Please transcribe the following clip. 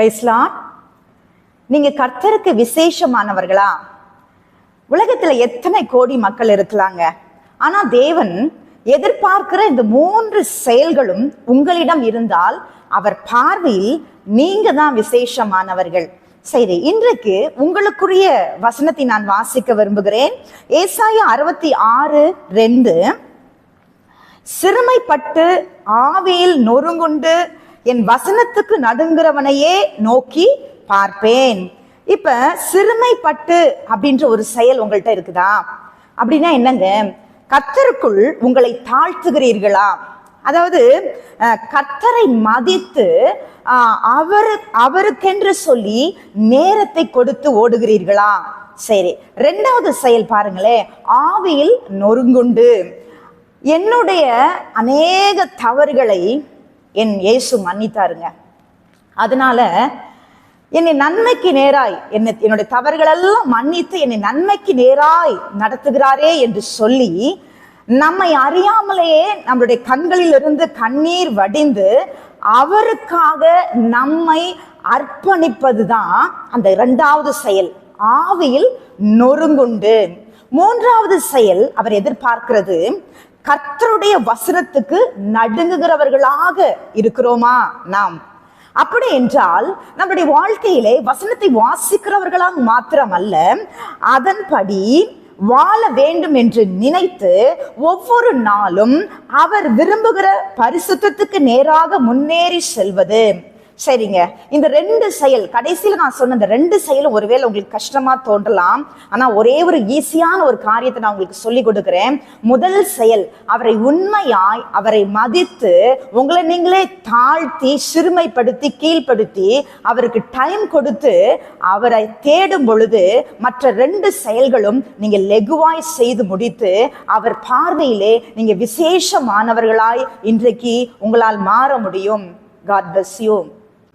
ரைஸ்லாட் நீங்க கர்த்தருக்கு விசேஷமானவர்களா? உலகத்துல எத்தனை கோடி மக்கள் இருக்கலாங்க. ஆனா தேவன் எதிர்பார்க்கிற இந்த மூன்று செயல்களும் உங்களிடம் இருந்தால் அவர் பார்வையில் நீங்க தான் விசேஷமானவர்கள். சரி இன்றைக்கு உங்களுக்குரிய வசனத்தை நான் வாசிக்க விரும்புகிறேன். ஏசாய அறுபத்தி ஆறு ரெண்டு. சிறுமைப்பட்டு ஆவியில் நொறுங்குண்டு என் வசனத்துக்கு நடுங்கிறவனையே நோக்கி பார்ப்பேன். இப்ப சிறுமைப்பட்டு அப்படின்ற ஒரு செயல் உங்கள்கிட்ட இருக்குதா? அப்படின்னா என்னங்க? கத்தருக்குள் உங்களை தாழ்த்துகிறீர்களா? அதாவது கத்தரை மதித்து அவரு அவருக்கென்று சொல்லி நேரத்தை கொடுத்து ஓடுகிறீர்களா? சரி ரெண்டாவது செயல் பாருங்களேன். ஆவியில் நொறுங்குண்டு. என்னுடைய அநேக தவறுகளை என் இயேசு மன்னித்தாருங்க. அதனால என்னை நன்மைக்கு நேராய் என்னை என்னுடைய தவறுகளெல்லாம் மன்னித்து என்னை நன்மைக்கு நேராய் நடத்துகிறாரே என்று சொல்லி நம்மை அறியாமலேயே நம்மளுடைய கண்களிலிருந்து கண்ணீர் வடிந்து அவருக்காக நம்மை அர்ப்பணிப்பதுதான் அந்த இரண்டாவது செயல். ஆவியில் நொறுங்குண்டு. மூன்றாவது செயல் அவர் எதிர்பார்க்கிறது. கர்த்தருடைய வசனத்துக்கு நடுங்குகிறவர்களாக இருக்கிறோமா நாம்? அப்படி என்றால் நம்முடைய வாழ்க்கையிலே வசனத்தை வாசிக்கிறவர்களாக மாத்திரமல்ல அதன்படி வாழ வேண்டும் என்று நினைத்து ஒவ்வொரு நாளும் அவர் விரும்புகிற பரிசுத்தத்துக்கு நேராக முன்னேறி செல்வது. சரிங்க. இந்த ரெண்டு செயல் கடைசியில் நான் சொன்ன இந்த ரெண்டு செயலும் ஒருவேளை உங்களுக்கு கஷ்டமா தோன்றலாம். ஆனா ஒரே ஒரு ஈஸியான ஒரு காரியத்தை நான் உங்களுக்கு சொல்லி கொடுக்குறேன். முதல் செயல் அவரை உண்மையாய் அவரை மதித்து உங்களை நீங்களே தாழ்த்தி சிறுமைப்படுத்தி கீழ்ப்படுத்தி அவருக்கு டைம் கொடுத்து அவரை தேடும் பொழுது மற்ற ரெண்டு செயல்களும் நீங்க லெகுவாய் செய்து முடித்து அவர் பார்வையிலே நீங்க விசேஷமானவர்களாய் இன்றைக்கு உங்களால் மாற முடியும். God bless you